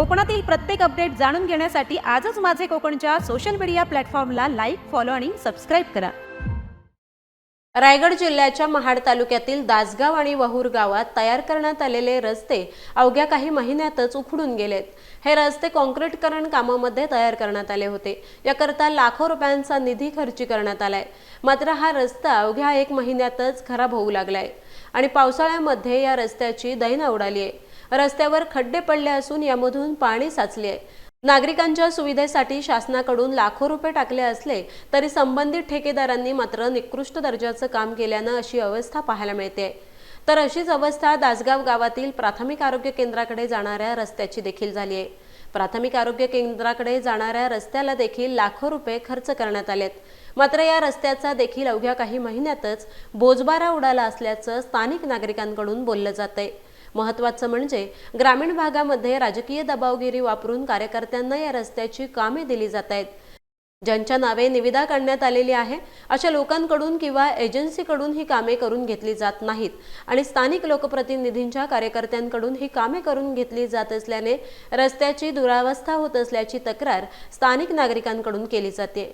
कोकणातील प्रत्येक अपडेट जाणून घेण्यासाठी आजच माझे कोकणच्या सोशल मीडिया प्लॅटफॉर्मला लाईक फॉलो आणि सबस्क्राईब करा. रायगड जिल्ह्याच्या महाड तालुक्यातील दासगाव आणि वहूर गावात तयार करण्यात आलेले रस्ते अवघ्या काही महिन्यातच उखडून गेलेत. हे रस्ते कॉन्क्रीटकरण कामामध्ये तयार करण्यात आले होते. याकरता लाखो रुपयांचा निधी खर्ची करण्यात आलाय. मात्र हा रस्ता अवघ्या एक महिन्यातच खराब होऊ लागलाय. आणि पावसाळ्यामध्ये या रस्त्याची दैना उडाली आहे. रस्त्यावर खड्डे पडले असून यामधून पाणी साचले आहे. नागरिकांच्या सुविधेसाठी शासनाकडून लाखो रुपये टाकले असले तरी संबंधित ठेकेदारांनी मात्र निकृष्ट दर्जाचं काम केल्यानं अशी अवस्था पाहायला मिळते. तर अशीच अवस्था दासगाव गावातील प्राथमिक आरोग्य केंद्राकडे जाणाऱ्या रस्त्याची देखील झाली आहे. प्राथमिक आरोग्य केंद्राकडे जाणाऱ्या रस्त्याला देखील लाखो रुपये खर्च करण्यात आलेत. मात्र या रस्त्याचा देखील अवघ्या काही महिन्यातच बोजबारा उडाला असल्याचं स्थानिक नागरिकांकडून बोललं जातंय. महत्वाचं म्हणजे ग्रामीण भागामध्ये राजकीय दबावगिरी वापरून कार्यकर्त्यांना या रस्त्याची कामे दिली जात आहेत. ज्यांच्या नावे निविदा काढण्यात आलेली आहे अशा लोकांकडून किंवा एजन्सीकडून ही कामे करून घेतली जात नाहीत आणि स्थानिक लोकप्रतिनिधींच्या कार्यकर्त्यांकडून ही कामे करून घेतली जात असल्याने रस्त्याची दुरावस्था होत असल्याची तक्रार स्थानिक नागरिकांकडून केली जाते.